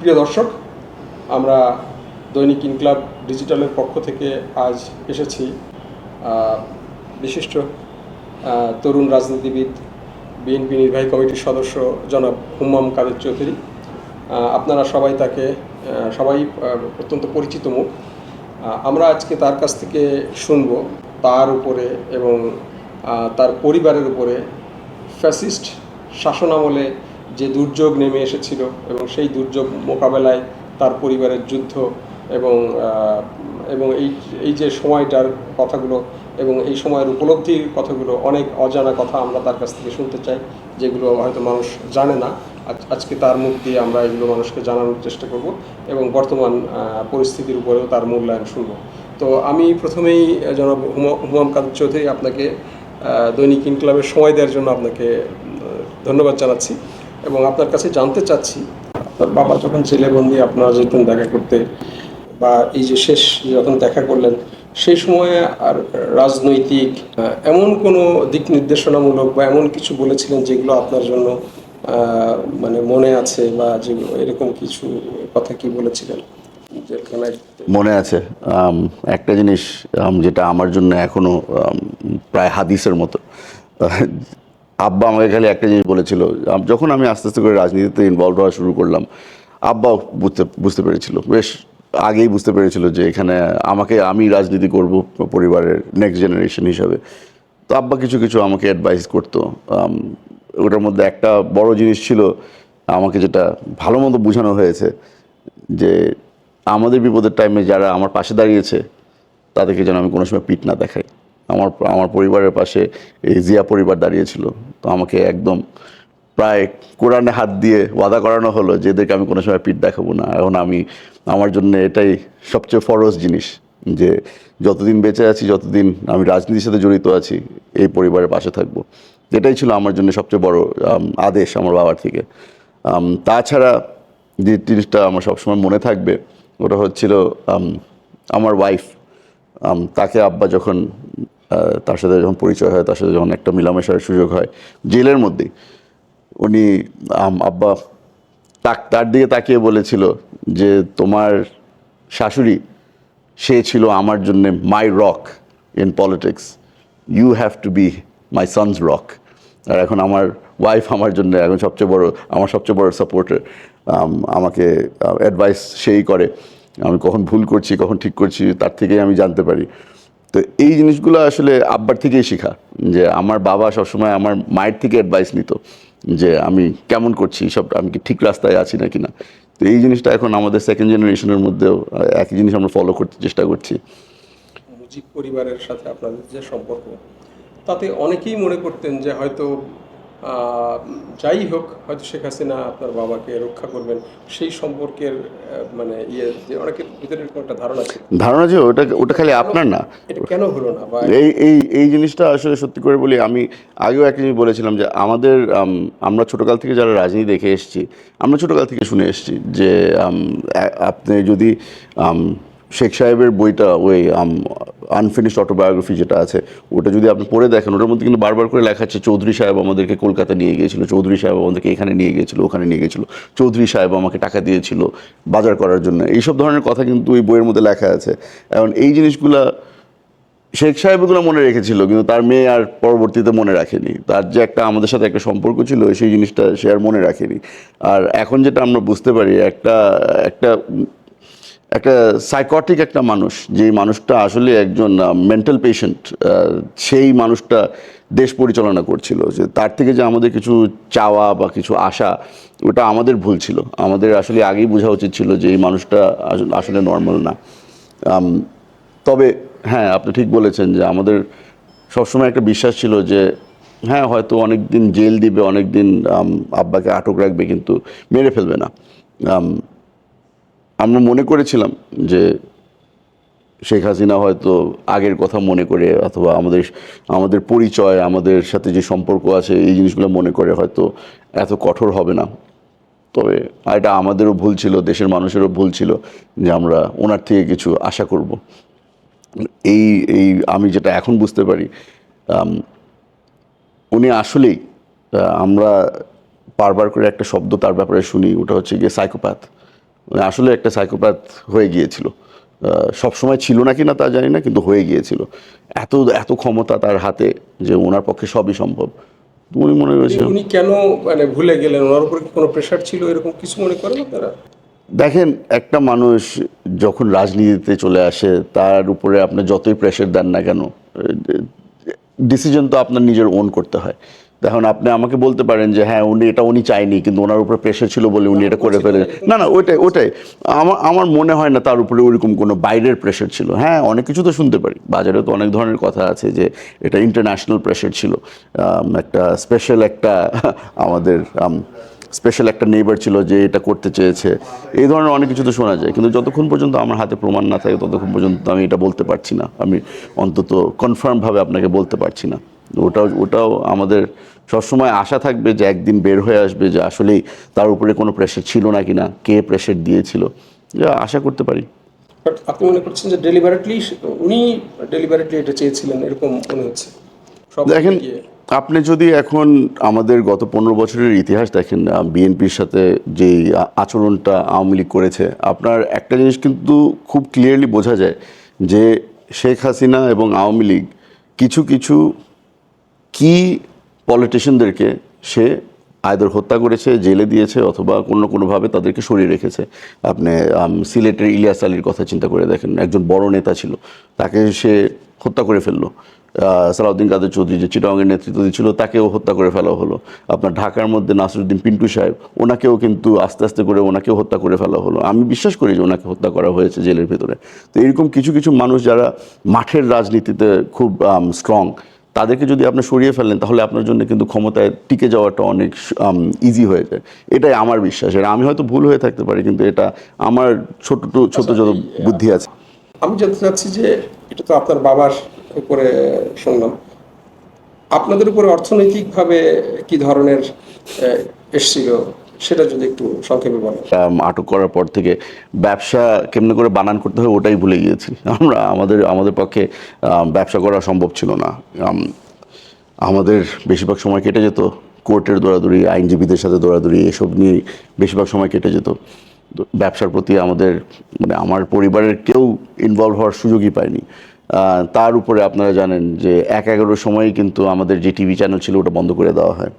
প্রিয় দর্শক, আমরা দৈনিক ইনক্লাব ডিজিটালের পক্ষ থেকে আজ এসেছি বিশিষ্ট তরুণ রাজনীতিবিদ, বিএনপি নির্বাহী কমিটির সদস্য জনাব হুম্মাম কাদের চৌধুরী। আপনারা সবাই তাকে সবাই অত্যন্ত পরিচিত মুখ। আমরা আজকে তার কাছ থেকে শুনব তার উপরে এবং তার পরিবারের উপরে ফ্যাসিস্ট শাসনামলে যে দুর্যোগ নেমে এসেছিল এবং সেই দুর্যোগ মোকাবেলায় তার পরিবারের যুদ্ধ এবং এবং এই এই যে সময়টার কথাগুলো এবং এই সময়ের উপলব্ধির কথাগুলো অনেক অজানা কথা আমরা তার কাছ থেকে শুনতে চাই, যেগুলো হয়তো মানুষ জানে না। আজকে তার মুখ দিয়ে আমরা এগুলো মানুষকে জানানোর চেষ্টা করব এবং বর্তমান পরিস্থিতির উপরেও তার মূল্যায়ন শুনব। তো আমি প্রথমেই জনাব হুমা- হুমাম কাদের চৌধুরী আপনাকে দৈনিক ইনকলাবের সময় দেওয়ার জন্য আপনাকে ধন্যবাদ জানাচ্ছি। এবং আপনার কাছে জানতে চাচ্ছি, আপনার বাবা যখন ছেলেবন্দি আপনারা যেতেন দেখা করতে বা এই যে শেষ যখন দেখা করলেন, সেই সময়ে আর রাজনৈতিক এমন কোনো দিক নির্দেশনামূলক বা এমন কিছু বলেছিলেন যেগুলো আপনার জন্য মানে মনে আছে বা যেগুলো এরকম কিছু কথা কি বলেছিলেন? মনে আছে। একটা জিনিস যেটা আমার জন্য এখনও প্রায় হাদিসের মতো। আব্বা আমাকে খালি একটা জিনিস বলেছিল যখন আমি আস্তে আস্তে করে রাজনীতিতে ইনভলভ হওয়া শুরু করলাম, আব্বাও বুঝতে বুঝতে পেরেছিল। বেশ আগেই বুঝতে পেরেছিল যে এখানে আমাকে আমি রাজনীতি করব পরিবারের নেক্সট জেনারেশন হিসাবে। তো আব্বা কিছু কিছু আমাকে অ্যাডভাইস করতো। ওটার মধ্যে একটা বড় জিনিস ছিল, আমাকে যেটা ভালো মতো বোঝানো হয়েছে, যে আমাদের বিপদের টাইমে যারা আমার পাশে দাঁড়িয়েছে, তাদেরকে যেন আমি কোনো সময় পিঠ না দেখাই। আমার আমার পরিবারের পাশে এই জিয়া পরিবার দাঁড়িয়েছিল। তো আমাকে একদম প্রায় কোরআনে হাত দিয়ে ওয়াদা করানো হলো যে এদেরকে আমি কোনো সময় পিঠ দেখাবো না। এখন আমি, আমার জন্য এটাই সবচেয়ে ফরজ জিনিস যে যতদিন বেঁচে আছি, যতদিন আমি রাজনীতির সাথে জড়িত আছি, এই পরিবারের পাশে থাকব। এটাই ছিল আমার জন্য সবচেয়ে বড় আদেশ আমার বাবার থেকে। তাছাড়া যে জিনিসটা আমার সবসময় মনে থাকবে, ওটা হচ্ছিল আমার ওয়াইফ তাকে আব্বা যখন তার সাথে যখন পরিচয় হয়, তার সাথে যখন একটা মিলামেশার সুযোগ হয়, জেলের মধ্যেই উনি আব্বা তাক, তার দিকে তাকিয়ে বলেছিল যে, তোমার শাশুড়ি, সে ছিল আমার জন্য my rock in politics you have to be my sons rock আর এখন আমার ওয়াইফ আমার জন্য এখন সবচেয়ে বড়, আমার সবচেয়ে বড় সাপোর্টার আমাকে অ্যাডভাইস সেই করে, আমি কখন ভুল করছি, কখন ঠিক করছি, তার থেকেই আমি জানতে পারি। তো এই জিনিসগুলো আসলে আব্বার থেকেই শেখা, যে আমার বাবা সবসময় আমার মায়ের থেকে অ্যাডভাইস নিত, যে আমি কেমন করছি, সব আমি কি ঠিক রাস্তায় আছি নাকি না। তো এই জিনিসটা এখন আমাদের সেকেন্ড জেনারেশনের মধ্যেও একই জিনিস আমরা ফলো করতে চেষ্টা করছি। মুজিব পরিবারের সাথে আপনাদের যে সম্পর্ক, তাতে অনেকেই মনে করতেন যে হয়তো যাই হোক হয়তো শেখ হাসিনা আপনার বাবাকে রক্ষা করবেন সেই সম্পর্কের মানে ইয়ে যে অনেকের ভিতরে একটা ধারণা ছিল। ধারণা যে ওটা ওটা খালি আপনার না। এটা কেন হলো না এই এই এই জিনিসটা আসলে সত্যি করে বলি আমি আগেও একটা জিনিস বলেছিলাম যে আমাদের আমরা ছোটোকাল থেকে যারা রাজনীতি দেখে এসেছি আমরা ছোটোকাল থেকে শুনে এসেছি যে আপনি যদি শেখ সাহেবের বইটা ওই আনফিনিশড অটোবায়োগ্রাফি যেটা আছে, ওটা যদি আপনি পড়ে দেখেন, ওটার মধ্যে কিন্তু বারবার করে লেখা আছে, চৌধুরী সাহেব আমাদেরকে কলকাতা নিয়ে গিয়েছিল, চৌধুরী সাহেব আমাদেরকে এখানে নিয়ে গিয়েছিল, ওখানে নিয়ে গিয়েছিল, চৌধুরী সাহেব আমাকে টাকা দিয়েছিল বাজার করার জন্য। এইসব ধরনের কথা কিন্তু ওই বইয়ের মধ্যে লেখা আছে। এখন এই জিনিসগুলা শেখ সাহেব এগুলো মনে রেখেছিল, কিন্তু তার মেয়ে আর পরবর্তীতে মনে রাখেনি। তার যে একটা আমাদের সাথে একটা সম্পর্ক ছিল, সেই জিনিসটা সে আর মনে রাখেনি। আর এখন যেটা আমরা বুঝতে পারি, একটা একটা একটা সাইকটিক একটা মানুষ, যেই মানুষটা আসলে একজন মেন্টাল পেশেন্ট সেই মানুষটা দেশ পরিচালনা করছিল। যে তার থেকে যে আমাদের কিছু চাওয়া বা কিছু আশা, ওটা আমাদের ভুল ছিল। আমাদের আসলে আগেই বোঝা উচিত ছিল যে এই মানুষটা আসলে- নর্মাল না। তবে হ্যাঁ আপনি ঠিক বলেছেন যে আমাদের সবসময় একটা বিশ্বাস ছিল যে হ্যাঁ হয়তো অনেক দিন জেল দিবে অনেক দিন আব্বাকে আটক রাখবে, কিন্তু মেরে ফেলবে না। আমরা মনে করেছিলাম যে শেখ হাসিনা হয়তো আগের কথা মনে করে অথবা আমাদের আমাদের পরিচয়, আমাদের সাথে যে সম্পর্ক আছে, এই জিনিসগুলো মনে করে হয়তো এত কঠোর হবে না। তবে এটা আমাদেরও ভুল ছিল, দেশের মানুষেরও ভুল ছিল যে আমরা ওনার থেকে কিছু আশা করব। এই এই আমি যেটা এখন বুঝতে পারি উনি আসলেই আমরা বারবার করে একটা শব্দ তার ব্যাপারে শুনি, ওটা হচ্ছে গিয়ে সাইকোপ্যাথ আসলে একটা সাইকোপ্যাথ হয়ে গিয়েছিল। সব সময় ছিল না কিনা তা জানি না কিন্তু হয়ে গিয়েছিল। এত এত ক্ষমতা তার হাতে যে ওনার পক্ষে সবই সম্ভব। উনি মনে করেছিল উনি কেন মানে ভুলে গেলেন? ওনার উপরে কি কোনো প্রেশার ছিল? এরকম কিছু মনে করেন আপনারা? দেখেন একটা মানুষ যখন রাজনীতিতে চলে আসে তার উপরে আপনি যতই প্রেশার দেন না কেন ডিসিশন তো আপনার নিজের ওন করতে হয়। দেখুন আপনি আমাকে বলতে পারেন যে হ্যাঁ উনি এটা উনি চাইনি কিন্তু ওনার উপরে প্রেশার ছিল বলে উনি এটা করে ফেলেন না না ওইটাই ওইটাই। আমার আমার মনে হয় না তার উপরে ওরকম কোনো বাইরের প্রেশার ছিল। হ্যাঁ অনেক কিছু তো শুনতে পারি। বাজারে তো অনেক ধরনের কথা আছে যে এটা ইন্টারন্যাশনাল প্রেশার ছিল। একটা স্পেশাল একটা আমাদের স্পেশাল একটা নেইবার ছিল যে এটা করতে চেয়েছে। এই ধরনের অনেক কিছু তো শোনা যায়। কিন্তু যতক্ষণ পর্যন্ত আমার হাতে প্রমাণ না থাকে ততক্ষণ পর্যন্ত আমি এটা বলতে পারছি না। আমি অন্তত কনফার্মভাবে আপনাকে বলতে পারছি না। ওটাও ওটাও আমাদের সবসময় আশা থাকবে যে একদিন বের হয়ে আসবে যে আসলেই তার উপরে কোনো প্রেশার ছিল না কি না কে প্রেশার দিয়েছিল। যা আশা করতে পারি। বাট আপনি মনে করছেন যে ডেলিভারেটলি উনি ডেলিভারেটলি এটা চেয়েছিলেন এরকম মনে হচ্ছে? দেখেন আপনি যদি এখন আমাদের গত পনেরো বছরের ইতিহাস দেখেন বিএনপির সাথে যেই আ- আচরণটা আওয়ামী লীগ করেছে আপনার একটা জিনিস কিন্তু খুব ক্লিয়ারলি বোঝা যায় যে শেখ হাসিনা এবং আওয়ামী লীগ কিছু কিছু কি পলিটিশিয়ানদেরকে সে আয়দর হত্যা করেছে, জেলে দিয়েছে, অথবা কোনো কোনোভাবে তাদেরকে সরিয়ে রেখেছে। আপনি সিলেটের ইলিয়াস আলীর কথা চিন্তা করে দেখেন, একজন বড় নেতা ছিল, তাকে সে হত্যা করে ফেলল। সালাউদ্দিন কাদের চৌধুরী যে চিটাঙ্গের নেতৃত্ব দিচ্ছিল তাকেও হত্যা করে ফেলা হলো। আপনার ঢাকার মধ্যে নাসরুদ্দিন পিন্টু সাহেব, ওনাকেও কিন্তু আস্তে আস্তে করে ওনাকেও হত্যা করে ফেলা হলো। আমি বিশ্বাস করি যে ওনাকে হত্যা করা হয়েছে জেলের ভেতরে। তো এরকম কিছু কিছু মানুষ যারা মাঠের রাজনীতিতে খুব স্ট্রং তাদেরকে যদি আপনি সরিয়ে ফেলেন তাহলে আপনার জন্য কিন্তু ক্ষমতায় টিকে যাওয়াটা অনেক ইজি হয়ে যায়। এটাই আমার বিশ্বাস। এটা আমি হয়তো ভুল হয়ে থাকতে পারি কিন্তু এটা আমার ছোট ছোট যত বুদ্ধি আছে। আমি জানতে চাচ্ছি যে এটা তো আপনার বাবার উপরে শুনলাম। আপনাদের উপরে অর্থনৈতিকভাবে কি ধরনের এসছিল? সেটা যদি একটু সংক্ষেপে বলেন। আটক করার পর থেকে ব্যবসা কেমনে করে বানান করতে হয় ওটাই ভুলে গিয়েছি। আমরা আমাদের আমাদের পক্ষে ব্যবসা করা সম্ভব ছিল না। আমাদের বেশিরভাগ সময় কেটে যেত। কোর্টের দৌড়াদৌড়ি, আইনজীবীদের সাথে দৌড়াদৌড়ি, এসব নিয়ে বেশিরভাগ সময় কেটে যেত। ব্যবসার প্রতি আমাদের মানে আমার পরিবারের কেউ ইনভলভ হওয়ার সুযোগই পায়নি। তার উপরে আপনারা জানেন যে এক এগারোর সময়ই কিন্তু আমাদের যে টিভি চ্যানেল ছিল ওটা বন্ধ করে দেওয়া হয়।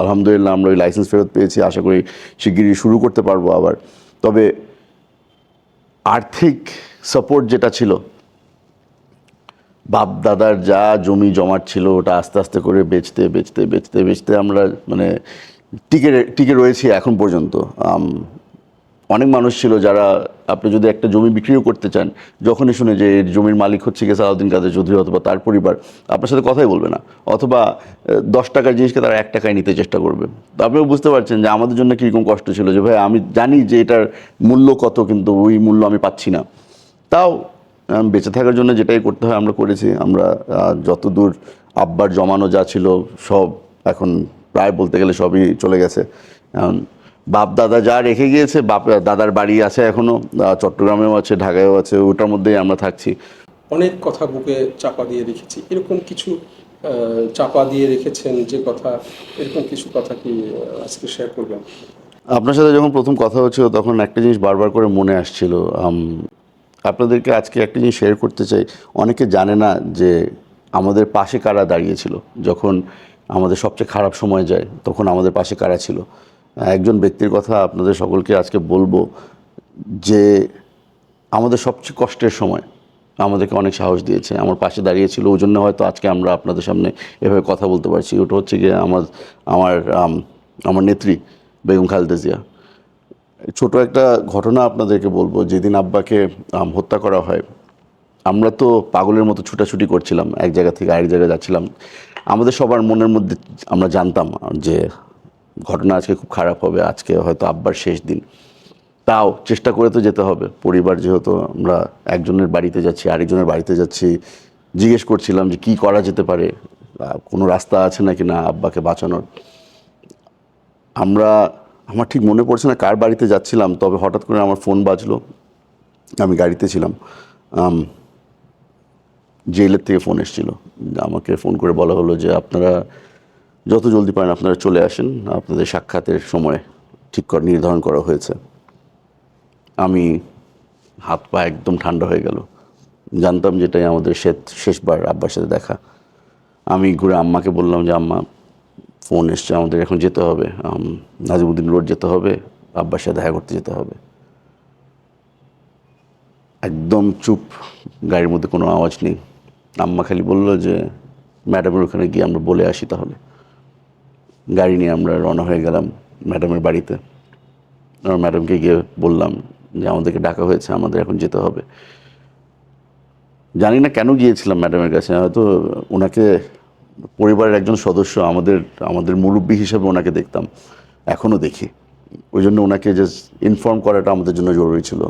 আলহামদুলিল্লাহ আমরা ওই লাইসেন্স ফেরত পেয়েছি, আশা করি শিগগিরই শুরু করতে পারব আবার। তবে আর্থিক সাপোর্ট যেটা ছিল বাপ দাদার যা জমি জমাট ছিল ওটা আস্তে আস্তে করে বেচতে বেচতে বেচতে বেচতে আমরা মানে টিকে টিকে রয়েছি এখন পর্যন্ত। অনেক মানুষ ছিল যারা আপনি যদি একটা জমি বিক্রিও করতে চান, যখনই শুনে যে জমির মালিক হচ্ছে গিয়ে সালাউদ্দিন কাদের চৌধুরী অথবা তার পরিবার, আপনার সাথে কথাই বলবে না। অথবা দশ টাকার জিনিসকে তারা এক টাকায় নিতে চেষ্টা করবে। তো আপনিও বুঝতে পারছেন যে আমাদের জন্য কীরকম কষ্ট ছিল যে, ভাই, আমি জানি যে এটার মূল্য কত, কিন্তু ওই মূল্য আমি পাচ্ছি না। তাও বেঁচে থাকার জন্য যেটাই করতে হয় আমরা করেছি। আমরা যতদূর আব্বার জমানো যা ছিল, সব এখন প্রায় বলতে গেলে সবই চলে গেছে। বাপ দাদা যা রেখে গিয়েছে বাপ দাদার বাড়ি আছে এখনও চট্টগ্রামেও আছে ঢাকায়ও আছে ওটার মধ্যেই আমরা থাকছি। অনেক কথা বুকে চাপা দিয়ে রেখেছি। এরকম কিছু চাপা দিয়ে রেখেছেন যে কথা এরকম কিছু কথা কি আজকে শেয়ার করবেন? আপনার সাথে যখন প্রথম কথা হচ্ছিল তখন একটা জিনিস বারবার করে মনে আসছিল। আপনাদেরকে আজকে একটা জিনিস শেয়ার করতে চাই। অনেকে জানে না যে আমাদের পাশে কারা দাঁড়িয়েছিল যখন আমাদের সবচেয়ে খারাপ সময় যায় তখন আমাদের পাশে কারা ছিল? একজন ব্যক্তির কথা আপনাদের সকলকে আজকে বলব যে আমাদের সবচেয়ে কষ্টের সময় আমাদেরকে অনেক সাহস দিয়েছে। আমার পাশে দাঁড়িয়েছিল, ওই জন্য হয়তো আজকে আমরা আপনাদের সামনে এভাবে কথা বলতে পারছি। ওটা হচ্ছে গিয়ে আমার আমার আমার নেত্রী বেগম খালেদা জিয়া। ছোট একটা ঘটনা আপনাদেরকে বলব, যেদিন আব্বাকে হত্যা করা হয়, আমরা তো পাগলের মতো ছুটাছুটি করছিলাম, এক জায়গা থেকে আরেক জায়গায় যাচ্ছিলাম। আমাদের সবার মনের মধ্যে আমরা জানতাম যে ঘটনা আজকে খুব খারাপ হবে, আজকে হয়তো আব্বার শেষ দিন। তাও চেষ্টা করে তো যেতে হবে। পরিবার যেহেতু আমরা একজনের বাড়িতে যাচ্ছি, আরেকজনের বাড়িতে যাচ্ছি, জিজ্ঞেস করছিলাম যে কি করা যেতে পারে কোনো রাস্তা আছে নাকি না আব্বাকে বাঁচানোর। আমরা, আমার ঠিক মনে পড়ছে না কার বাড়িতে যাচ্ছিলাম, তবে হঠাৎ করে আমার ফোন বাজলো। আমি গাড়িতে ছিলাম। জেলের থেকে ফোন এসেছিল। আমাকে ফোন করে বলা হলো যে, আপনারা যত জলদি পারেন আপনারা চলে আসেন। আপনাদের সাক্ষাতের সময় ঠিক কর, নির্ধারণ করা হয়েছে। আমি হাত পা একদম ঠান্ডা হয়ে গেল। জানতাম যেটাই আমাদের শেষ, শেষবার আব্বার সাথে দেখা। আমি ঘুরে আম্মাকে বললাম যে, আম্মা, ফোন এসছে, আমাদের এখন যেতে হবে। নাজিমুদ্দিন রোড যেতে হবে, আব্বার সাথে দেখা করতে যেতে হবে। একদম চুপ, গাড়ির মধ্যে কোনো আওয়াজ নেই। আম্মা খালি বলল যে, ম্যাডামের ওখানে গিয়ে আমরা বলে আসি তাহলে। গাড়ি নিয়ে আমরা রওনা হয়ে গেলাম ম্যাডামের বাড়িতে। আর ম্যাডামকে গিয়ে বললাম যে, আমাদেরকে ডাকা হয়েছে, আমাদের এখন যেতে হবে। জানি না কেন গিয়েছিলাম ম্যাডামের কাছে, হয়তো ওনাকে, পরিবারের একজন সদস্য, আমাদের আমাদের মুরব্বী হিসেবে ওনাকে দেখতাম এখনও দেখি। ওই জন্য ওনাকে জাস্ট ইনফর্ম করাটা আমাদের জন্য জরুরি ছিল।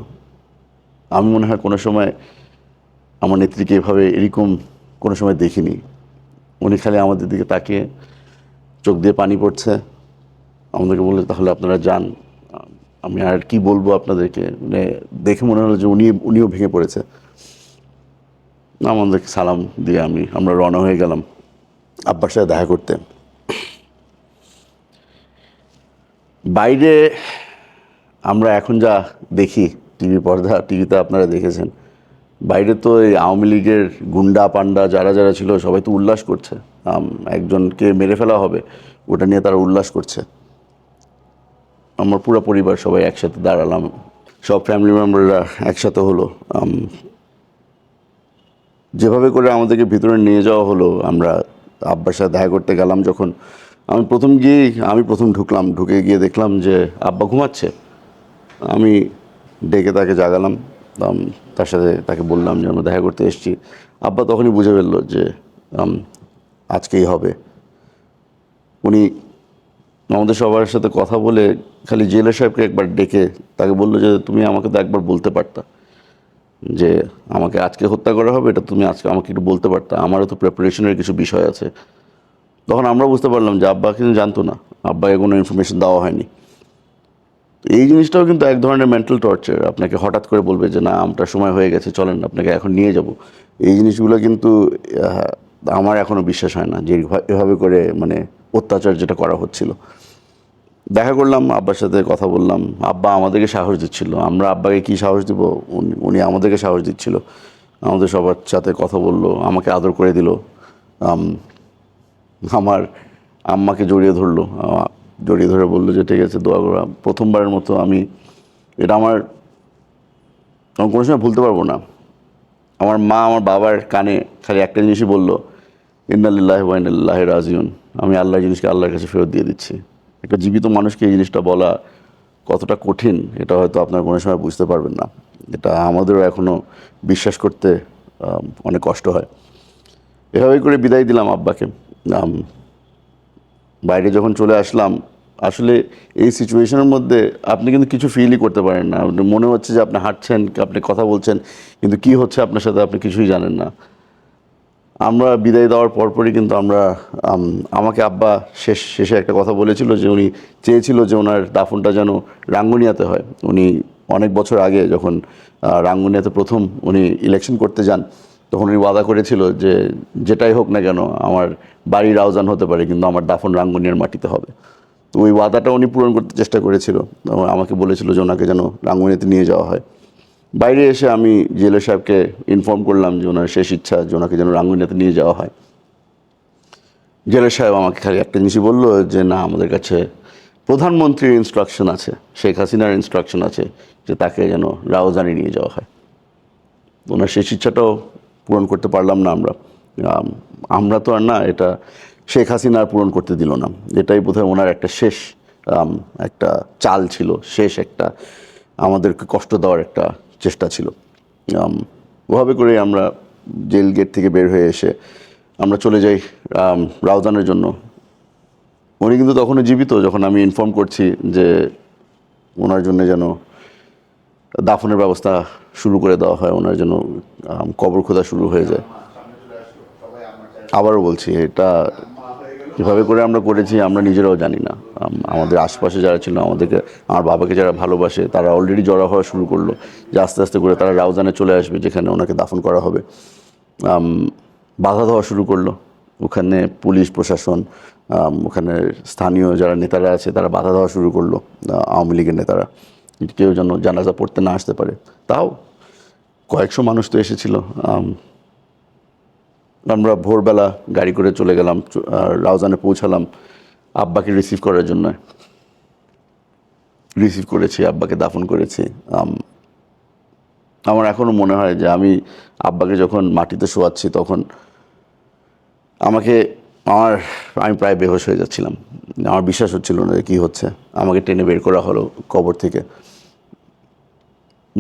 আমি মনে হয় কোনো সময় আমার নেত্রীকে এভাবে এরকম কোনো সময় দেখিনি। উনি খালি আমাদের দিকে তাকিয়ে চোখ দিয়ে পানি পড়ছে। আমাদেরকে বলে তাহলে আপনারা যান। আমি আর কি বলব আপনাদেরকে? মানে দেখে মনে হলো যে উনি, উনিও ভেঙে পড়েছে। আমাদেরকে সালাম দিয়ে আমি, আমরা রওনা হয়ে গেলাম আব্বার সাথে দেখা করতে। বাইরে আমরা এখন যা দেখি, টিভি পর্দা টিভিতে আপনারা দেখেছেন। বাইরে তো এই আওয়ামী লীগের গুন্ডা পান্ডা যারা যারা ছিল সবাই তো উল্লাস করছে। একজনকে মেরে ফেলা হবে, ওটা নিয়ে তারা উল্লাস করছে। আমার পুরো পরিবার সবাই একসাথে দাঁড়ালাম, সব ফ্যামিলি মেম্বাররা একসাথে হলো। যেভাবে করে আমাদেরকে ভিতরে নিয়ে যাওয়া হলো, আমরা আব্বার সাথে দেখা করতে গেলাম যখন। আমি প্রথম গিয়েই, আমি প্রথম ঢুকলাম, ঢুকে গিয়ে দেখলাম যে আব্বা ঘুমাচ্ছে। আমি ডেকে তাকে জাগালাম তার সাথে তাকে বললাম যে আমরা দেখা করতে এসেছি। আব্বা তখনই বুঝে ফেলল যে আজকেই হবে। উনি আমাদের সবার সাথে কথা বলে খালি জেলে সাহেবকে একবার ডেকে তাকে বলল যে, তুমি আমাকে তো একবার বলতে পারতা যে, আমাকে আজকে হত্যা করা হবে, এটা তুমি আজকে আমাকে একটু বলতে পারতা। আমারও তো প্রিপারেশনের কিছু বিষয় আছে। তখন আমরা বুঝতে পারলাম যে, আব্বা কিন্তু জানতো না। আব্বাকে কোনো ইনফরমেশন দেওয়া হয়নি। তো এই জিনিসটাও কিন্তু এক ধরনের মেন্টাল টর্চার আপনাকে হঠাৎ করে বলবে যে না আমটা সময় হয়ে গেছে চলেন আপনাকে এখন নিয়ে যাব। এই জিনিসগুলো কিন্তু আমার এখনও বিশ্বাস হয় না যে এভাবে করে মানে অত্যাচার যেটা করা হচ্ছিল। দেখা করলাম আব্বার সাথে কথা বললাম। আব্বা আমাদেরকে সাহস দিচ্ছিল। আমরা আব্বাকে কি সাহস দিব? উনি আমাদেরকে সাহস দিচ্ছিল। আমাদের সবার সাথে কথা বলল আমাকে আদর করে দিল। আম, আমার আম্মাকে জড়িয়ে ধরলো। জড়িয়ে ধরে বলল যে, ঠিক আছে, দোয়া করো। প্রথমবারের মতো আমি, এটা আমার, আমি কোনো সময় ভুলতে পারব না। আমার মা আমার বাবার কানে খালি একটা জিনিসই বলল, ইন্নালিল্লাহ ওয়াইনাল্লাহ রাজিউন। আমি আল্লাহর জিনিসকে আল্লাহর কাছে ফেরত দিয়ে দিচ্ছি। একটা জীবিত মানুষকে এই জিনিসটা বলা কতটা কঠিন, এটা হয়তো আপনার কোনো সময় বুঝতে পারবেন না। এটা আমাদেরও এখনও বিশ্বাস করতে অনেক কষ্ট হয়। এভাবেই করে বিদায় দিলাম আব্বাকে। বাইরে যখন চলে আসলাম, আসলে এই সিচুয়েশনের মধ্যে আপনি কিন্তু কিছু ফিলই করতে পারেন না। মনে হচ্ছে যে আপনি হাঁটছেন, আপনি কথা বলছেন, কিন্তু কি হচ্ছে আপনার সাথে আপনি কিছুই জানেন না। আমরা বিদায় দেওয়ার পরপরই কিন্তু আমরা আমাকে আব্বা শেষ, শেষে একটা কথা বলেছিল যে উনি চেয়েছিল যে ওনার দাফনটা যেন রাঙ্গুনিয়াতে হয়। উনি অনেক বছর আগে যখন রাঙ্গুনিয়াতে প্রথম উনি ইলেকশন করতে যান তখন উনি ওয়াদা করেছিল যে যেটাই হোক না কেন আমার বাড়ির আওজান হতে পারে, কিন্তু আমার দাফন রাঙ্গুনিয়ার মাটিতে হবে। তো ওই ওয়াদাটা উনি পূরণ করতে চেষ্টা করেছিল। আমাকে বলেছিল যে ওনাকে যেন রাঙ্গুনিয়াতে নিয়ে যাওয়া হয়। বাইরে এসে আমি জেলে সাহেবকে ইনফর্ম করলাম যে ওনার শেষ ইচ্ছা যে ওনাকে যেন রাঙ্গুনিয়াতে নিয়ে যাওয়া হয়। জেলে সাহেব আমাকে খালি একটা জিনিসই বলল যে, না, আমাদের কাছে প্রধানমন্ত্রীর ইনস্ট্রাকশন আছে, শেখ হাসিনার ইনস্ট্রাকশন আছে যে তাকে যেন রাওজানি নিয়ে যাওয়া হয়। ওনার শেষ ইচ্ছাটাও পূরণ করতে পারলাম না আমরা। আমরা তো আর না, এটা শেখ হাসিনা আর পূরণ করতে দিল না। এটাই বোধহয় ওনার একটা শেষ একটা চাল ছিল, শেষ একটা, আমাদেরকে কষ্ট দেওয়ার একটা চেষ্টা ছিল। ওভাবে করে আমরা জেল গেট থেকে বের হয়ে এসে আমরা চলে যাই রাউজানের জন্য। উনি কিন্তু তখনও জীবিত, যখন আমি ইনফর্ম করছি যে ওনার জন্য যেন দাফনের ব্যবস্থা শুরু করে দেওয়া হয়, ওনার জন্য কবর খোদা শুরু হয়ে যায়। আবারও বলছি, এটা কীভাবে করে আমরা করেছি, আমরা নিজেরাও জানি না। আমাদের আশপাশে যারা ছিল, আমাদেরকে, আমার বাবাকে যারা ভালোবাসে, তারা অলরেডি জড়া হওয়া শুরু করল। যে আস্তে আস্তে করে তারা রাউজানে চলে আসবে, যেখানে ওনাকে দাফন করা হবে। বাধা দেওয়া শুরু করল। ওখানে পুলিশ, প্রশাসন ওখানে স্থানীয় যারা নেতারা আছে, তারা বাধা দেওয়া শুরু করল আওয়ামী লীগের নেতারা। কেউ যেন জানাজা পড়তে না আসতে পারে। তাও কয়েকশো মানুষ তো এসেছিল আমরা ভোরবেলা গাড়ি করে চলে গেলাম রাউজানে পৌঁছালাম আব্বাকে রিসিভ করার জন্য। রিসিভ করেছি, আব্বাকে দাফন করেছি আমার এখনও মনে হয় যে আমি আব্বাকে যখন মাটিতে শোয়াচ্ছি তখন আমাকে, আমার, আমি প্রায় বেহোশ হয়ে যাচ্ছিলাম। আমার বিশ্বাস হচ্ছিল না যে কী হচ্ছে। আমাকে টেনে বের করা হলো কবর থেকে।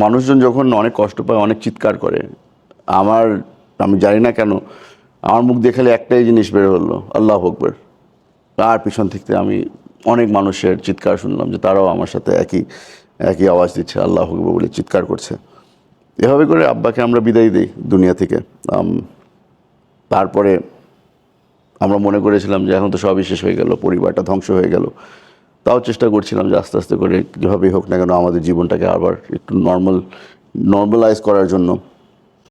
মানুষজন যখন অনেক কষ্ট পায়, অনেক চিৎকার করে, আমার, আমি জানি না কেন, আমার মুখ দেখালে একটাই জিনিস বের হলো, আল্লাহ আকবর। আর পিছন থেকে আমি অনেক মানুষের চিৎকার শুনলাম যে তারাও আমার সাথে একই একই আওয়াজ দিচ্ছে, আল্লাহ আকবর বলে চিৎকার করছে। এভাবে করে আব্বাকে আমরা বিদায় দিই দুনিয়া থেকে। তারপরে আমরা মনে করেছিলাম যে এখন তো সবই শেষ হয়ে গেল, পরিবারটা ধ্বংস হয়ে গেল। তাও চেষ্টা করছিলাম যে আস্তে আস্তে করে যেভাবেই হোক না কেন আমাদের জীবনটাকে আবার একটু নর্মাল নর্মালাইজ করার জন্য।